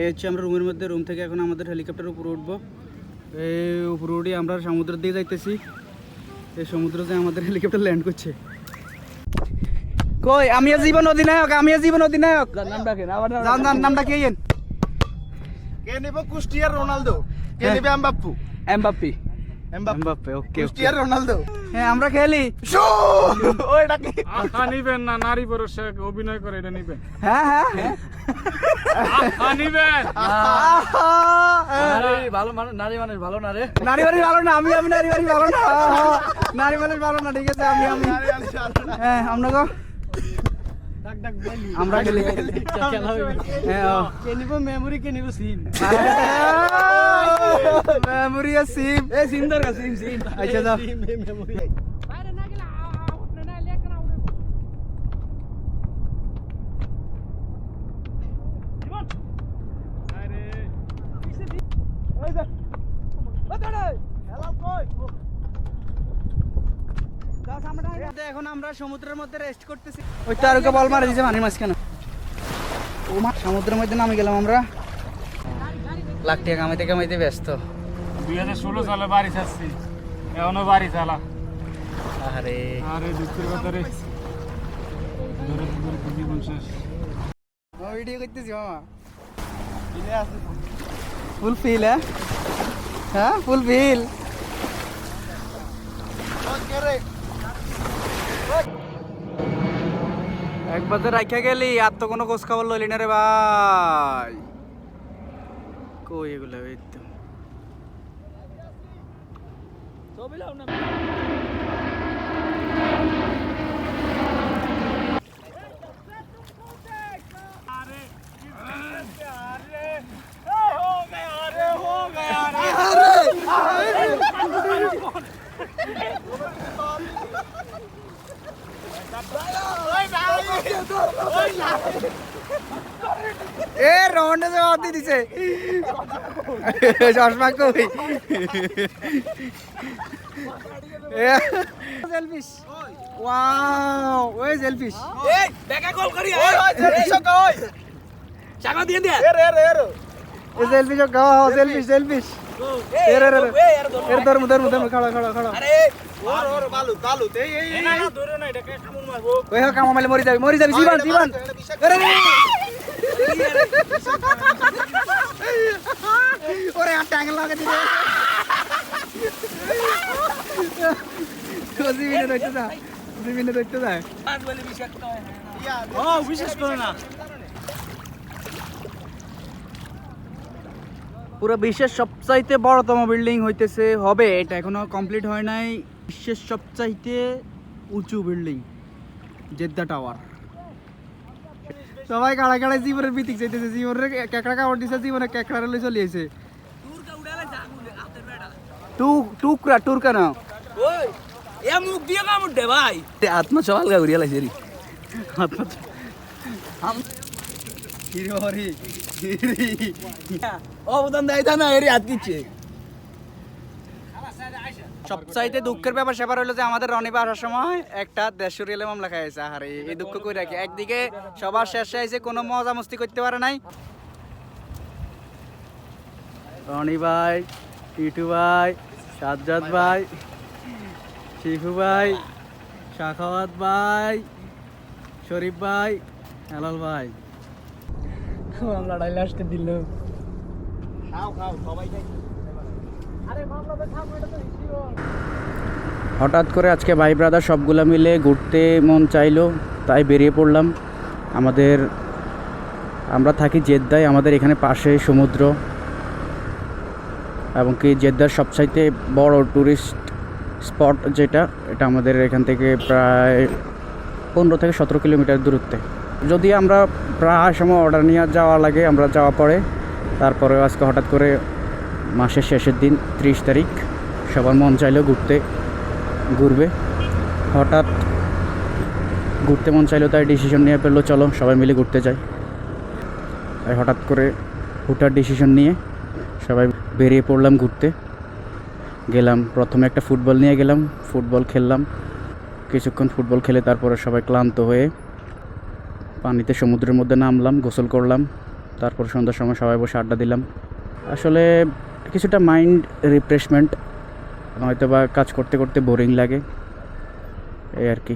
এই হচ্ছে আমরা রুমের মধ্যে রুম থেকে এখন আমাদের হেলিকপ্টার উপরে উঠবো। এই উপরে উঠে আমরা সমুদ্রের দিকে যাইতেছি। এই সমুদ্র যে আমাদের হেলিকপ্টার ল্যান্ড করছে। কই আমি জীবন অধিনায়ক আমি জীবন অধিনায়ক। নামটা কে? নামটা কে নিব কুষ্টিয়ার রোনালদো? কে নেবে নিবে এমবাপ্পু? এমবাপ্পি। এমবাপ্পু। ওকে কুষ্টিয়ার রোনালদো। হ্যাঁ আমরা খেলি। ওইটা কি? আখা নিবেন না নারী পুরুষে অভিনয় করে এটা নিবেন। হ্যাঁ হ্যাঁ। আখা নিবেন। ভালো মানুষ নারী মানুষ ভালো না রে? নারী মানুষ ভালো না আমি আমি নারী মানুষ ভালো না। নারী মানুষ ভালো না ঠিক আছে আমি আমি। হ্যাঁ আপনাকে আমরা খেলি হ্যাঁ। কে নিব মেমোরি কে নিব সিন? মেমোরি আর সিম এ সিম দরকার সিম সিম আচ্ছা দাও এখন আমরা সমুদ্রের মধ্যে রেস্ট করতেছি। ওই তো আর ওকে বল মারা দিয়েছে পানির মাঝখানে ও মা সমুদ্রের মধ্যে নামে গেলাম আমরা। লাখ টাকা কামাইতে কামাইতে ব্যস্ত। দুই হাজার ষোলো সালে বাড়ি ছাড়ছি। এখনও বাড়ি চালা। আরে আরে দুঃখের কথা রে। ধরে ধরে জীবন শেষ। ভিডিও করতেছি মামা। ফুল ফিল হ্যাঁ? হ্যাঁ ফুল ফিল একবার রাখা গেলি আর তো কোনো খোঁজ খবর লইলি না রে ভাই। কই এগুলো এই তো এ রহনে যে দিয়ে দিছে। চশমা কই? সেলফিশ। ওয়াও ওই সেলফিশ। এ সেলফিশ গা সেলফিশ সেলফিশ। এর এর এর। এর ধর্ম ধর্ম ধর্ম খাড়া খাড়া খাড়া। ওই হোক কামা মালে মরি যাবি মরি যাবি। জীবন জীবন। আরে ট্যাঙ্ক লাগা দিবে জীবনে দেখতে যা জীবনে দেখতে যা। ও বিশেষ করে না। পুরো বিশ্বের সবচাইতে বড়তম বিল্ডিং হইতেছে হবে এটা এখনও কমপ্লিট হয় নাই। বিশ্বের সবচাইতে উঁচু বিল্ডিং জেদ্দা টাওয়ার। সবাই কাড়া কাড়ায় জীবনের বিতিক চাইতেছে জীবনের কেকড়া কাপড় দিছে জীবনে কেকড়া লই চলিয়েছে টুকরা টুরকা না মুখ দিয়ে কামড় দে ভাই। আত্মা সবাল গা উড়িয়া লাইছে রি আত্মা হিরো হরি হিরি অবদান দেয় না এর হাত দিচ্ছে সবচাইতে দুঃখের ব্যাপার সেবার হলো যে আমাদের রনিবা আসার সময় একটা দেড়শো রিয়েলে মামলা খাইছে আরে এই দুঃখ কই রাখি? একদিকে সবার শেষে আইছে কোনো মজা মস্তি করতে পারে নাই। রনি ভাই টিটু ভাই সাজ্জাদ ভাই শিফু ভাই শাখাওয়াত ভাই শরীফ ভাই হেলাল ভাই। লড়াই লাস্টে দিল। হঠাৎ করে আজকে ভাই ব্রাদার সবগুলো মিলে ঘুরতে মন চাইলো তাই বেরিয়ে পড়লাম। আমাদের আমরা থাকি জেদ্দায় আমাদের এখানে পাশে সমুদ্র। এবং কি জেদ্দার সবচাইতে বড় ট্যুরিস্ট স্পট যেটা, এটা আমাদের এখান থেকে প্রায় পনেরো থেকে সতেরো কিলোমিটার দূরত্বে। যদি আমরা প্রায় সময় অর্ডার নিয়ে যাওয়া লাগে, আমরা যাওয়া পরে, তারপরে আজকে হঠাৎ করে মাসের শেষের দিন, ত্রিশ তারিখ, সবার মন চাইলেও ঘুরতে, ঘুরবে। হঠাৎ ঘুরতে মন চাইলো, তাই ডিসিশন নিয়ে ফেলল চলো সবাই মিলে ঘুরতে যাই। তাই হঠাৎ করে হুটার ডিসিশন নিয়ে সবাই বেরিয়ে পড়লাম ঘুরতে। গেলাম, প্রথমে একটা ফুটবল নিয়ে গেলাম, ফুটবল খেললাম। কিছুক্ষণ ফুটবল খেলে তারপরে সবাই ক্লান্ত হয়ে পানিতে সমুদ্রের মধ্যে নামলাম, গোসল করলাম, তারপর সন্ধ্যার সময় সবাই বসে আড্ডা দিলাম। আসলে কিছুটা মাইন্ড রিফ্রেশমেন্ট হয়তো বা কাজ করতে করতে বোরিং লাগে, এই আর কি।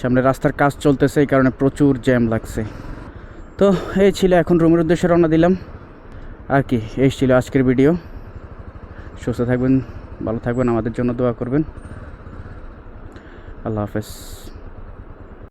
সামনে রাস্তার কাজ চলতেছে, এই কারণে প্রচুর জ্যাম লাগছে। তো এই ছিল এখন রুমের উদ্দেশ্যে রওনা দিলাম। আর কি, এই ছিল আজকের ভিডিও সুস্থ থাকবেন, ভালো থাকবেন, আমাদের জন্য দোয়া করবেন। আল্লাহ হাফেজ।